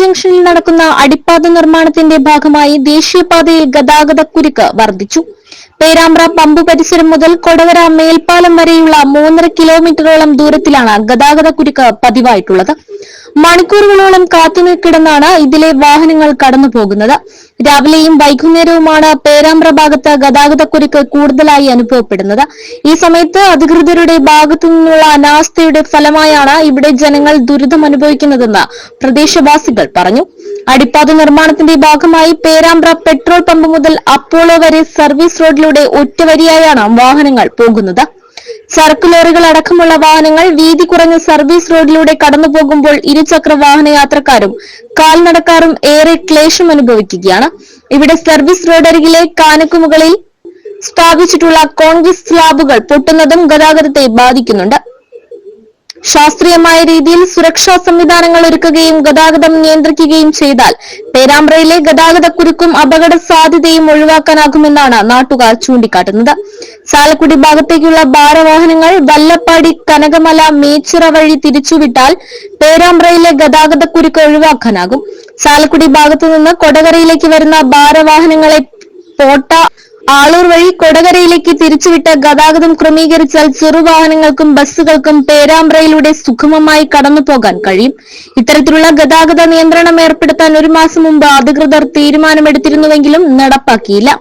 ജംഗ്ഷനിൽ നടക്കുന്ന അടിപ്പാത നിർമ്മാണത്തിന്റെ ഭാഗമായി ദേശീയപാതയിൽ ഗതാഗത കുരുക്ക് വർദ്ധിച്ചു. പേരാമ്പ്ര പമ്പ് പരിസരം മുതൽ കൊടകര മേൽപ്പാലം വരെയുള്ള മൂന്നര കിലോമീറ്ററോളം ദൂരത്തിലാണ് ഗതാഗത കുരുക്ക് പതിവായിട്ടുള്ളത്. മണിക്കൂറുകളോളം കാത്തുനിൽക്കിടന്നാണ് ഇതിലെ വാഹനങ്ങൾ കടന്നുപോകുന്നത്. രാവിലെയും വൈകുന്നേരവുമാണ് പേരാമ്പ്ര ഭാഗത്ത് ഗതാഗതക്കുരുക്ക് കൂടുതലായി അനുഭവപ്പെടുന്നത്. ഈ സമയത്ത് അധികൃതരുടെ ഭാഗത്തു നിന്നുള്ള അനാസ്ഥയുടെ ഫലമായാണ് ഇവിടെ ജനങ്ങൾ ദുരിതം അനുഭവിക്കുന്നതെന്ന് പ്രദേശവാസികൾ പറഞ്ഞു. അടിപ്പാത നിർമ്മാണത്തിന്റെ ഭാഗമായി പേരാമ്പ്ര പെട്രോൾ പമ്പ് മുതൽ അപ്പോളോ വരെ സർവീസ് റോഡിലൂടെ ഒറ്റവരിയായാണ് വാഹനങ്ങൾ പോകുന്നത്. ചരക്ക് ലോറികൾ അടക്കമുള്ള വാഹനങ്ങൾ വീതി കുറഞ്ഞ സർവീസ് റോഡിലൂടെ കടന്നു പോകുമ്പോൾ ഇരുചക്ര വാഹന യാത്രക്കാരും കാൽനടക്കാരും ഏറെ ക്ലേശം അനുഭവിക്കുകയാണ്. ഇവിടെ സർവീസ് റോഡരികിലെ കാനക്കുമുകളിൽ സ്ഥാപിച്ചിട്ടുള്ള കോൺഗ്രസ് സ്ലാബുകൾ പൊട്ടുന്നതും ഗതാഗതത്തെ ബാധിക്കുന്നുണ്ട്. ശാസ്ത്രീയമായ രീതിയിൽ സുരക്ഷാ സംവിധാനങ്ങൾ ഒരുക്കുകയും ഗതാഗതം നിയന്ത്രിക്കുകയും ചെയ്താൽ പേരാമ്പ്രയിലെ ഗതാഗതക്കുരുക്കും അപകട സാധ്യതയും ഒഴിവാക്കാനാകുമെന്നാണ് നാട്ടുകാർ ചൂണ്ടിക്കാട്ടുന്നത്. ചാലക്കുടി ഭാഗത്തേക്കുള്ള ഭാരവാഹനങ്ങൾ വല്ലപ്പാടി കനകമല മേച്ചിറ വഴി തിരിച്ചുവിട്ടാൽ പേരാമ്പ്രയിലെ ഗതാഗതക്കുരുക്ക് ഒഴിവാക്കാനാകും. ചാലക്കുടി ഭാഗത്തു നിന്ന് കൊടകരയിലേക്ക് വരുന്ന ഭാരവാഹനങ്ങളെ പോട്ട ആളൂർ വഴി കൊടകരയിലേക്ക് തിരിച്ചുവിട്ട ഗതാഗതം ക്രമീകരിച്ചാൽ ചെറുവാഹനങ്ങൾക്കും ബസ്സുകൾക്കും പേരാമ്പ്രയിലൂടെ സുഗമമായി കടന്നുപോകാൻ കഴിയും. ഇത്തരത്തിലുള്ള ഗതാഗത നിയന്ത്രണം ഏർപ്പെടുത്താൻ ഒരു മാസം മുമ്പ് അധികൃതർ തീരുമാനമെടുത്തിരുന്നുവെങ്കിലും നടപ്പാക്കിയില്ല.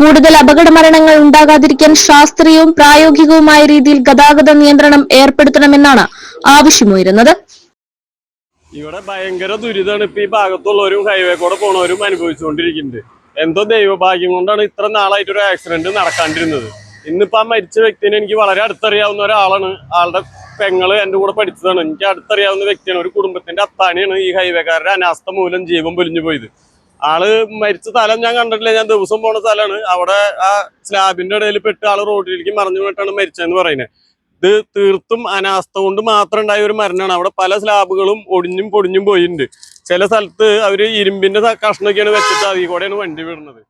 കൂടുതൽ അപകട മരണങ്ങൾ ഉണ്ടാകാതിരിക്കാൻ ശാസ്ത്രീയവും പ്രായോഗികവുമായ രീതിയിൽ ഗതാഗത നിയന്ത്രണം ഏർപ്പെടുത്തണമെന്നാണ് ആവശ്യമുയരുന്നത്. ഇവിടെ ഭയങ്കര ദുരിതമാണ് ഇപ്പൊ ഈ ഭാഗത്തുള്ളവരും ഹൈവേ കൂടെ പോണവരും അനുഭവിച്ചുകൊണ്ടിരിക്കുന്നുണ്ട്. എന്തോ ദൈവഭാഗ്യം കൊണ്ടാണ് ഇത്ര നാളായിട്ട് ഒരു ആക്സിഡന്റ് നടക്കാണ്ടിരുന്നത്. ഇന്നിപ്പോ ആ മരിച്ച വ്യക്തിനെ എനിക്ക് വളരെ അടുത്തറിയാവുന്ന ഒരാളാണ്. ആളുടെ പെങ്ങൾ എന്റെ കൂടെ പഠിച്ചതാണ്. എനിക്ക് അടുത്തറിയാവുന്ന വ്യക്തിയാണ്. ഒരു കുടുംബത്തിന്റെ അത്താണിയാണ് ഈ ഹൈവേക്കാരുടെ അനാസ്ഥ മൂലം ജീവൻ പൊലിഞ്ഞു പോയത്. ആൾ മരിച്ച സ്ഥലം ഞാൻ കണ്ടിട്ടില്ല. ഞാൻ ദിവസം പോണ സ്ഥലമാണ്. അവിടെ ആ സ്ലാബിന്റെ ഇടയിൽ പെട്ട് ആൾ റോഡിലേക്ക് മറിഞ്ഞു പോയിട്ടാണ് മരിച്ചതെന്ന് പറയുന്നത്. ഇത് തീർത്തും അനാസ്ഥ കൊണ്ട് മാത്രം ഉണ്ടായ ഒരു മരണമാണ്. അവിടെ പല സ്ലാബുകളും ഒടിഞ്ഞും പൊടിഞ്ഞും പോയിട്ടുണ്ട്. ചില സ്ഥലത്ത് അവർ ഇരുമ്പിന്റെ കഷ്ണൊക്കെയാണ് വെച്ചിട്ട് അതിൽ കൂടെയാണ് വണ്ടി വിടുന്നത്.